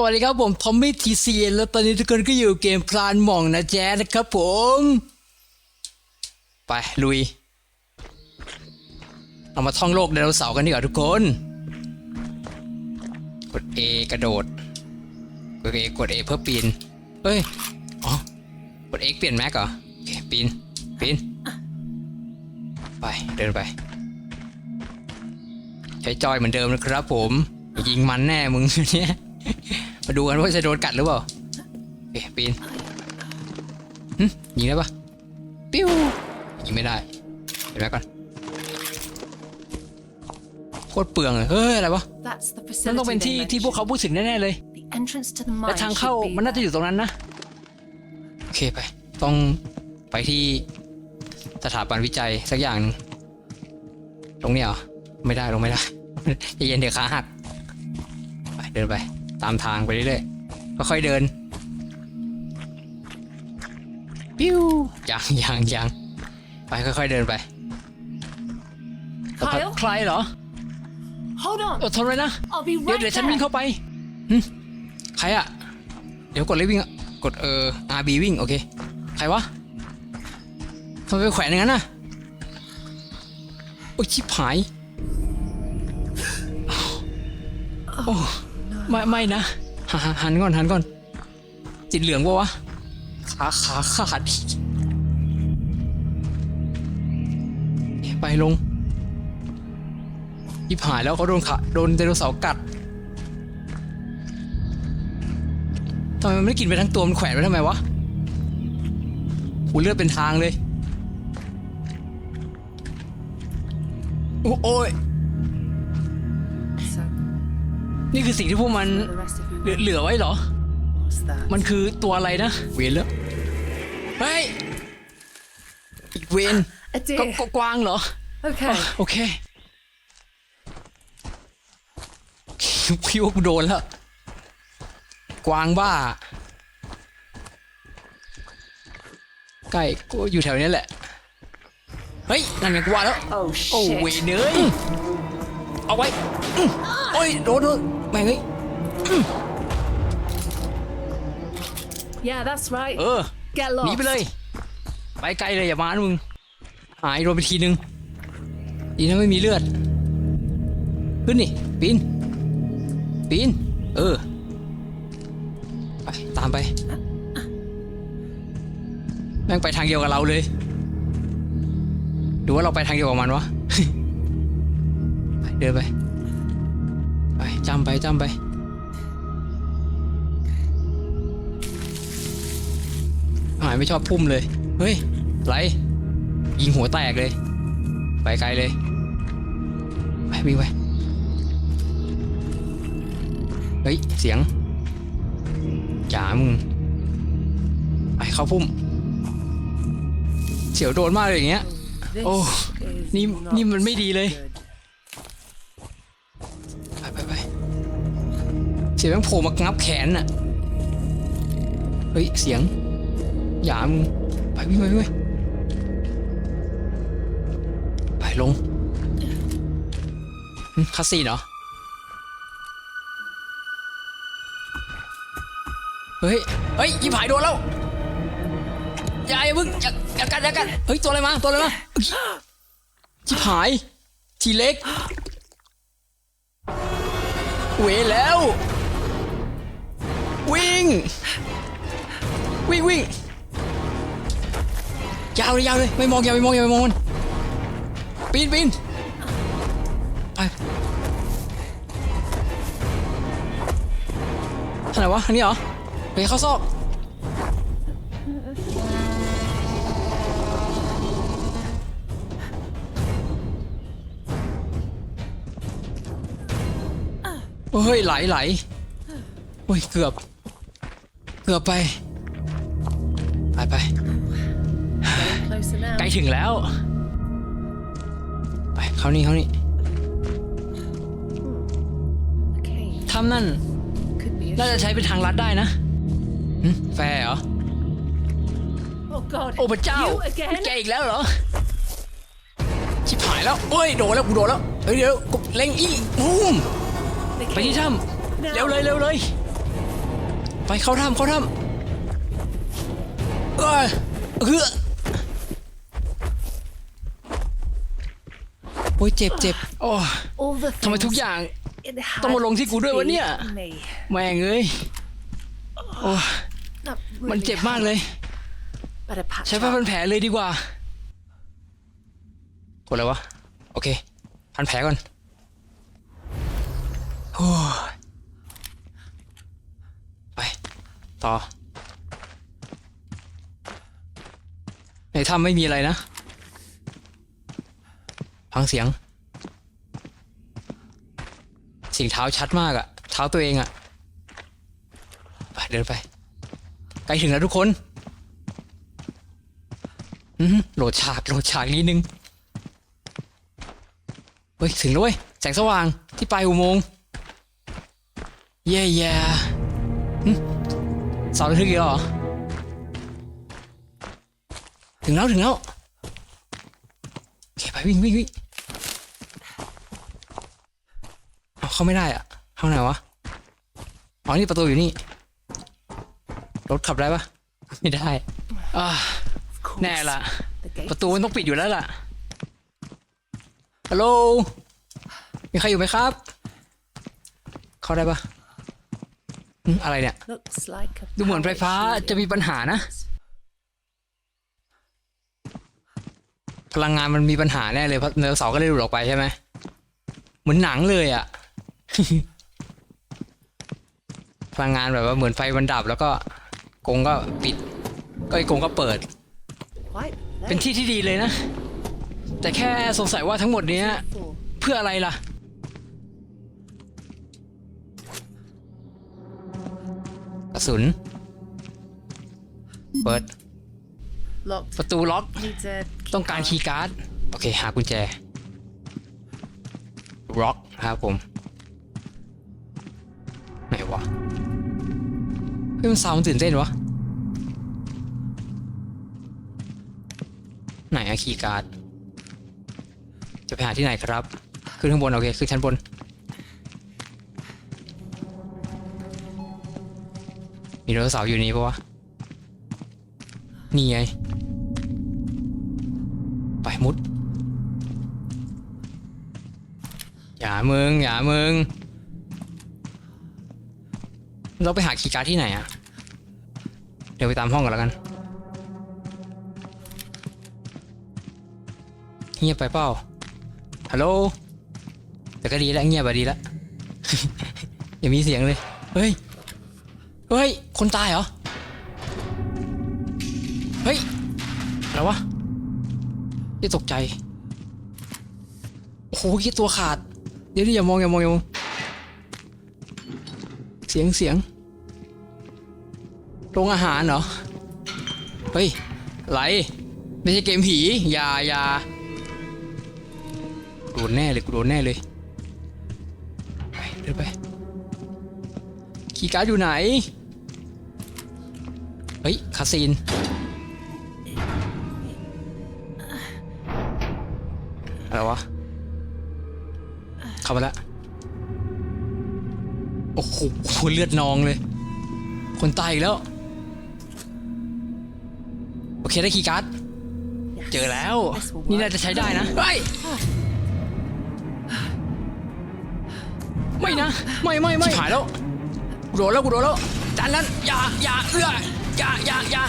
สวัสดีครับผมทอมมี่ทีซีแล้วตอนนี้ทุกคนก็อยู่เกมพลานหม่องนะแจ๊นะครับผม ไป ลุยเรามาท่องโลกไดโนเสาร์กันดีกว่าทุกคน กด A กระโดด กด A กด A เพื่อปีนเฮ้ย อ๋อ กด X เปลี่ยนแม็กเหรอโอเคปีน ปีน ไป เดินไป ใช้จอยเหมือนเดิมนะครับผม ยิงมันแน่มึงเนี่ย ดูกันว่าจะโดนกัดหรือเปล่าโอเคปีนหึยิงได้ปะปิ้วยิงไม่ได้เห็นไหมก่อนโคตรเปลืองเลยเฮ้ยอะไรวะ That's the นั่นต้อง facility เป็นที่ they ที่พวกเขา mentioned. พูดถึงแน่ๆเลย The entrance to the และ mine ทางเข้า should be มันน่าจะอ there. ยู่ตรงนั้นนะโอเคไปต้องไปที่สถาบันวิจัยสักอย่างหนึ่งตรงเนี้ยเหรอไม่ได้ลงไม่ได้ใจเย็นเดี๋ยวขาหักไปเดินไป ตามทางไปเรื่อยๆค่อยๆเดินปิ้วยังยังยังไปค่อยๆเดินไป Kyle? ใครเหรอ Hold on. อดทนไว้นะ I'll be เดี๋ยว right เดี๋ยวฉันวิ่ง there. เข้าไปหึใครอะเดี๋ยวกดเลยวิ่งอะกดเออ RB วิ่งโอเค ใครวะทำไมไปแขวนอย่างนั้นน่ะ โอ้ยชิบหายโอ้ ไม่ไม่นะหาหันก่อนหันก่อน จิตเหลืองปะวะขาขาขาดไปลงยิบหายแล้วเขาโดนขาโดนไดโนเสาร์กัดทำไมมันไม่กินไปทั้งตัวมันแขวนไว้ทำไมวะหูเลือดเป็นทางเลย โอ้โอ้ย นี่คือสิ่งที่พวกมัน the rest of you เหลือเหลือไว้เหรอ what's that? มันคือตัวอะไรนะ เวนแล้ว เฮ้ย อีกเวน A ก็ deer. ก็กวางเหรอ Okay. โอเคพี่ว่ากูโดนแล้ว กวางบ้าใกล้กูอยู่แถวนี้แหละ เฮ้ย นั่นไงกูว่าแล้ว Oh โอ้ shit. เวยเนยเอาไว้อื้อโอ้ย โดนโดน แม่งเฮ้ย Yeah, that's right. เออ Get หนี lost. ไปเลย ไปไกลเลยอย่ามานะมึง หายโดนไปทีนึงดีนะไม่มีเลือด ขึ้นนี่ ปีน ปีน เออ ไป ตามไป แม่งไปทางเดียวกับเราเลยหรือว่าเราไปทางเดียวกับมันวะ ไปเดินไปไป จำไปจำไป หายไม่ชอบพุ่มเลย เฮ้ยไรยิงหัวแตกเลย ไปไกลเลย ไปวิ่งไป เฮ้ย เสียงจ๋ามึง ไปเข้าพุ่ม เสียวโดนมากเลยอย่างเงี้ย This Oh, is นี่นี่มันไม่ดีเลย เสียงแม่งโผล่มางับแขนน่ะ เฮ้ย เสียง อย่ามึงไปวิ่งไปวิ่งไปลงคาสีเหรอ เฮ้ย เฮ้ยยิบหายโดนแล้ว อย่าอย่ามึงอย่าอย่ากัดอย่ากัดเฮ้ย ตัวอะไรมา ตัวอะไรมาเอ้ยชิบหาย ทีเล็ก เวแล้ว วิ่ง วิ่งวิ่งยาวเลยยาวเลยไม่มองอย่าไปมองอย่าไปมองมันปีนปีนไปทางไหนวะทางนี้เหรอไปเข้าซอกโอ้ยไหลไหลโอ้ยเกือบ เกือบไป ไปไป Closer now. ใกล้ถึงแล้ว ไปเข้านี่เข้านี่ Okay. ถ้ำนั่น Could be a น่าจะ ship. ใช้เป็นทางลัดได้นะหึแฟร์เหรอ Oh God. โอ้พระเจ้า You again? แกอีกแล้วเหรอ ชิบหายแล้วเอ้ยโดนแล้วกูโดนแล้ว เฮ้ยเดี๋ยวกูเล็งอีบูม They ไปที่ came. ถ้ำเร็วเลยเร็วเลย ไปเข้าถ้ำเข้าถ้ำเอ้ยเฮ้อโอ้ยเจ็บเจ็บโอ้ All the ทำไม things ทุกอย่าง it ต้องมาลง had ที่กูด้วยวะเนี่ย to be me. แม่งเอ้ยโอ้ That มัน really เจ็บมากเลย Better patch ใช้ผ้า up. พันแผลเลยดีกว่ากดอะไรวะ โอเค พันแผลก่อนโอ้ยไป ต่อในถ้ำไม่มีอะไรนะ ฟังเสียง เสียงเท้าชัดมากอะเท้าตัวเองอะไปเดินไป ใกล้ถึงแล้วทุกคนโหลดฉากโหลดฉากนิดนึง เฮ้ย ถึงแล้วเว้ย แสงสว่างที่ปลายอุโมงค์ เย่เย่ สาระทึกอีกเหรอ ถึงแล้ว ถึงแล้วเคไปวิ่งวิ่งวิ่งเอาเข้าไม่ได้อะเข้าไหนวะ อ๋อ นี่ประตูอยู่นี่ รถขับได้ปะไม่ได้อ่าแน่ละ ประตูมันต้องปิดอยู่แล้วล่ะ ฮัลโหล มีใครอยู่ไหมครับ เข้าได้ปะ อืมอะไรเนี่ย looks like a ดูเหมือนไฟฟ้า power จะมีปัญหานะ พลังงานมันมีปัญหาแน่เลยเพราะเนื้อเสาร์ก็เลยหลุดออกไปใช่ไหมเหมือนหนังเลยอะพลังงานแบบว่าเหมือนไฟมันดับแล้วก็กรงก็ปิด ก็ไอ้กรงก็เปิด Quite เป็น late ที่ที่ดีเลยนะ แต่แค่สงสัยว่าทั้งหมดเนี้ย for เพื่ออะไรล่ะ ระสุน เปิด locked. ประตูล็อก Needs a ต้องการคีย์การ์ด โอเค หากุญแจล็อกนะครับผม ไหนวะ เฮ้ยมันซาวด์มันตื่นเต้นวะ ไหนอะคีย์การ์ด จะไปหาที่ไหนครับ ขึ้นข้างบน โอเค ขึ้นชั้นบน มีไดโนเสาร์อยู่นี่ปะวะ นี่ไง ไปมุด อย่ามึง อย่ามึง เราไปหาคีย์การ์ดที่ไหนอะเดี๋ยวไปตามห้องกันแล้วกันเงียบไปเปล่า ฮัลโหล แต่ก็ดีแล้วเงียบไปดีแล้ว อย่ามีเสียงเลย เฮ้ย เฮ้ย คนตายเหรอ เฮ้ย อะไรวะยี่ตกใจ โอ้โหยี่ตัวขาด เดี๋ยวดิอย่ามองอย่ามองอย่ามอง เสียงเสียงโรงอาหารเหรอ เฮ้ยอะไรไม่ใช่เกมผีอย่าอย่าโดนแน่เลยกูโดนแน่เลย ไปเดินไป คีย์การ์ดอยู่ไหน เฮ้ยคาซีน อะไรวะ เข้ามาแล้วโอ้โหเลือดนองเลย คนตายอีกแล้ว โอเคได้คีย์การ์ด yes. เจอแล้ว This will นี่ work. น่าจะใช้ได้นะเฮ้ยไม่นะ ไม่ไม่ไม่หายแล้วกูโดนแล้วกูโดนแล้วจานนั้นอย่าอย่าเอื้อ อย่าอย่าอย่า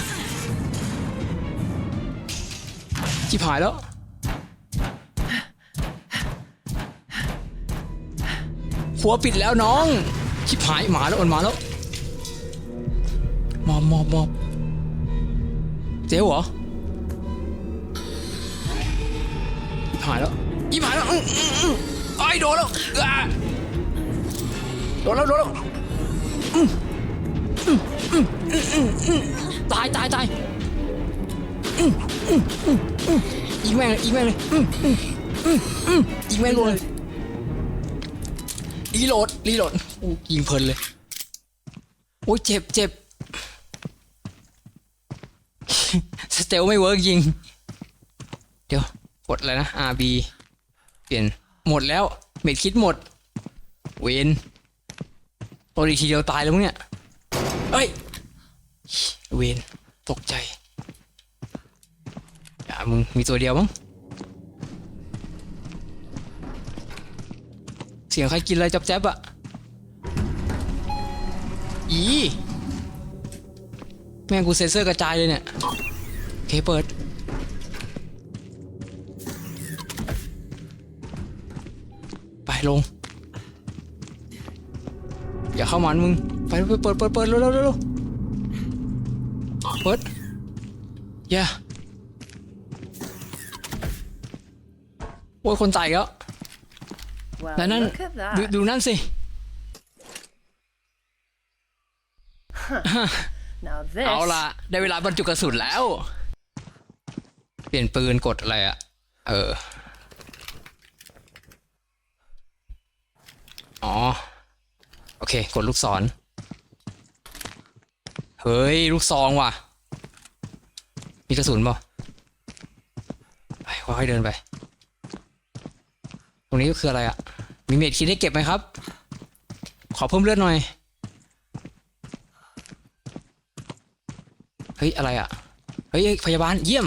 ชิบหายแล้ว หัวปิดแล้วน้องชิบหายหมาแล้วมันมาแล้วมอบมอบมอบเจ๊เหรอหายแล้วยิบหายแล้วอื้ออือไอ้ยโดนแล้วโดนแล้วโดนแล้วอืออืออือ ตายตายตายอื้ออื้ออื้ออื้อยิงแม่งเลยยิงแม่งเลยอื้ออื้ออื้ออื้อยิงแม่งเลยรีโหลดรีโหลดโอ้ยิงเพลินเลยโอ้ยเจ็บเจ็บสเตลไม่เวิร์กยิง เดี๋ยวกดอะไรนะ RB เปลี่ยนหมดแล้วเม็ดคิดหมด เวนโดนอีกทีเดียวตายแล้วเนี่ยเอ้ย เวนตกใจอย่ามึงมีตัวเดียวมั้งเสียงใครกินอะไรจับแจ๊บอะอีแม่งกูเซ็นเซอร์กระจายเลยเนี่ยโอเคเปิดไปลง อย่าเข้ามันมึง ไปไปเปิดเปิดเปิดเร็วเร็วเร็ว ย่าโอ้ยคนตายอีกแล้ว Well, แล้วนั่น look at ดู that. ดูนั่นสิ Now this. เอาล่ะได้เวลาบรรจุกระสุนแล้ว เปลี่ยนปืนกดอะไรอะเออ อ๋อ โอเค กดลูกศร เฮ้ย ลูกซองว่ะ มีกระสุนเปล่ไปค่อยๆเดินไป ตรงนี้คืออะไรอะมีเม็ดคิดให้เก็บไหมครับ ขอเพิ่มเลือดหน่อย เฮ้ยอะไรอะเฮ้ยพยาบาลเยี่ยม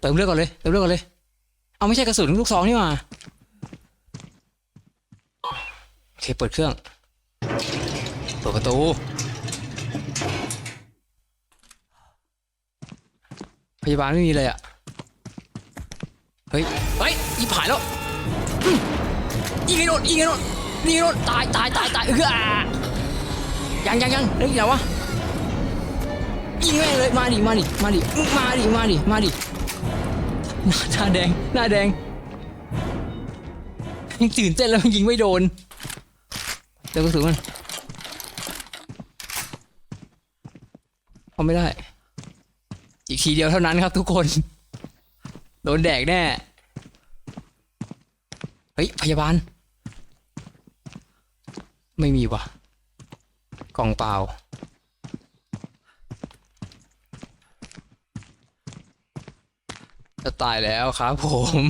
เติมเลือดก่อนเลยเติมเลือดก่อนเลย เอาไม่ใช่กระสุนลูกซองนี่หว่าโอเคเปิดเครื่อง เปิดประตู ยาบาลไม่มีเลยอะเฮ้ย เฮ้ยยิบหายแล้วอืมยิงไอ้โดนยิงไอ้โดนยิงไอ้โดนตายตายตายตายเอออะยังยังยังเฮ้ยเดี๋ยววะยิงแม่งเลยมาดิมาดิมาดิมาดิมาดิมาดิหน้าหน้าแดงหน้าแดงยังตื่นเต้นแล้วยิงไม่โดนเดี๋ยวก็ถึงมันเอาไม่ได้ อีกทีเดียวเท่านั้นครับทุกคน โดนแดกแน่ เฮ้ย พยาบาล ไม่มีวะกล่องเปล่า จะตายแล้วครับผม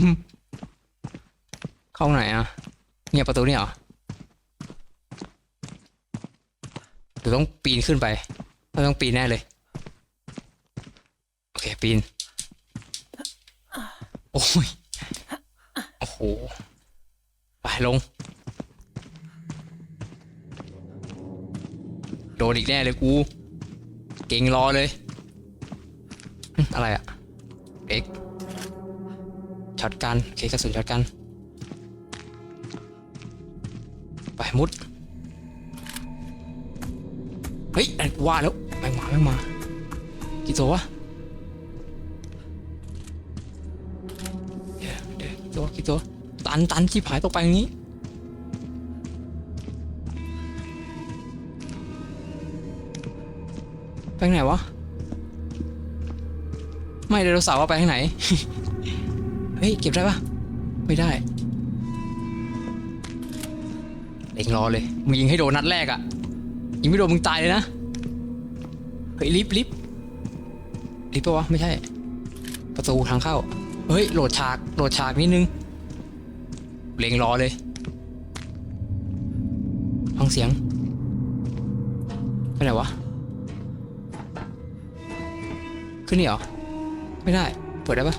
เข้าไหนอะ เนี่ยประตูนี่เหรอหรือต้องปีนขึ้นไปเราต้องปีนแน่เลย ปีน โอ้ย โอ้โห ไปลง โดนอีกแน่เลยกู เก่งรอเลย อะไรอะเอ็กช็อตกันเคกระสุนช็อตกัน ไปมุด เฮ้ยอันว่าแล้วแม่งมาแม่งมา กี่ตัววะ ตัวกี่ตัวตันตันที่ผายตกไปอย่างนี้ไปไหนวะ ไม่ไดโนเสาร์ว่าไปทางไหน เฮ้ย เก็บได้ปะไม่ได้เล็งรอเลย มึงยิงให้โดนนัดแรกอะยิงไม่โดนมึงตายเลยนะ เฮ้ยลิฟต์ลิฟต์ลิฟต์ปะวะ ไม่ใช่ ประตูทางเข้า เฮ้ยโหลดฉากโหลดฉากนิดนึงเล็งรอเลยฟังเสียงไปไหนวะ ขึ้นนี่เหรอ ไม่ได้ เปิดได้ปะ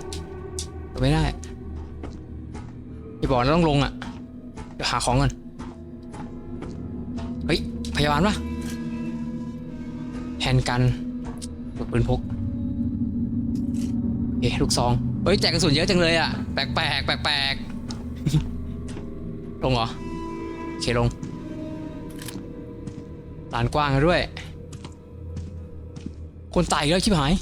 เปิดไม่ได้อย่าบอกนะต้องลงอะ เดี๋ยวหาของก่อน เฮ้ย พยาบาลปะแฮนกันปืนพก เอ๊ะลูกซอง เฮ้ยแจกกระสุนเยอะจังเลยอะ แปลกแปลกแปลกแปลกลงเหรอโอเคลงลานกว้างแล้วด้วย คนตายอีกแล้วชิบหาย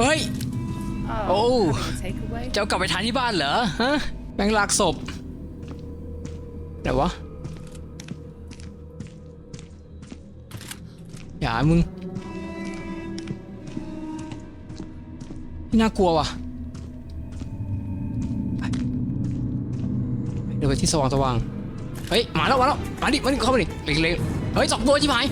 เฮ้ย Oh, Oh. having a takeaway. จะเอากลับไปทานที่บ้านเหรอ ฮะ แมงลากศพไหนวะ อย่ามึง น่ากลัวว่ะเดี๋ยวไปที่สว่างสว่างเฮ้ยมาแล้วมาแล้วมาดิมาดิเข้ามาดิเล็กๆเฮ้ยสองตัวชิบหาย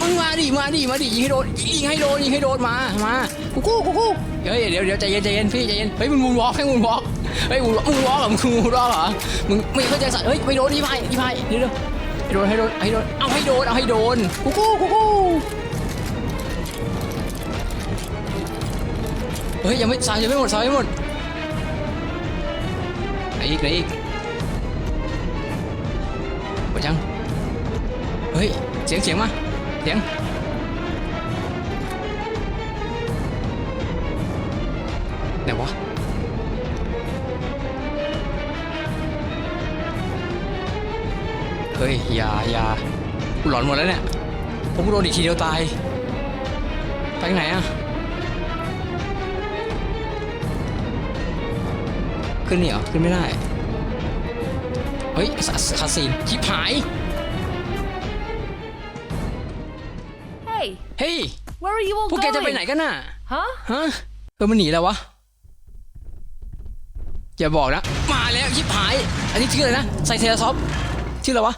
มึงมาดิมาดิมาดิยิงให้โดนยิงให้โดนยิงให้โดนมามากูกู้กูกู้เฮ้ยเดี๋ยวเดี๋ยวใจเย็นใจเย็นพี่ใจเย็นเฮ้ยมึงมูนวอล์กให้มูนวอล์กเฮ้ยมูนมึงวอล์กเหรอมึงมูนวอล์กเหรอมึงไม่เข้าใจสัตว์เฮ้ยไม่โดนยี่พายยี่พายเดี๋ยวเดี๋ยวโดนให้โดนให้โดนเอาให้โดนเอาให้โดนกูกู้กูกู้ เฮ้ยยังไม่สาวยังไม่หมดสาวยังไม่หมดไหนอีกไหนอีกหมดยังเฮ้ยเสียงเสียงมาเสียงไหนวะเฮ้ยอย่าอย่าหลอนหมดแล้วเนี่ยผมโดนอีกทีเดียวตายไปไหนอะ ขึ้นนี่เหรอ ขึ้นไม่ได้ เฮ้ยคาคาซีนชิบหาย Hey, เฮ้ย where are you all พวกแกจะไปไหน going? กันน่ะ Huh? ฮะเออมันหนีแล้ววะ อย่าบอกนะ มาแล้วชิบหาย อันนี้ชื่ออะไรนะไซเทราซอฟชื่ออะไรวะ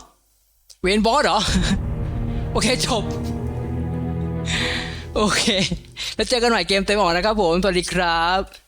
เวนบอสเหรอ โอเคจบ โอเค แล้วเจอกันใหม่เกมเต็มออกนะครับผม สวัสดีครับ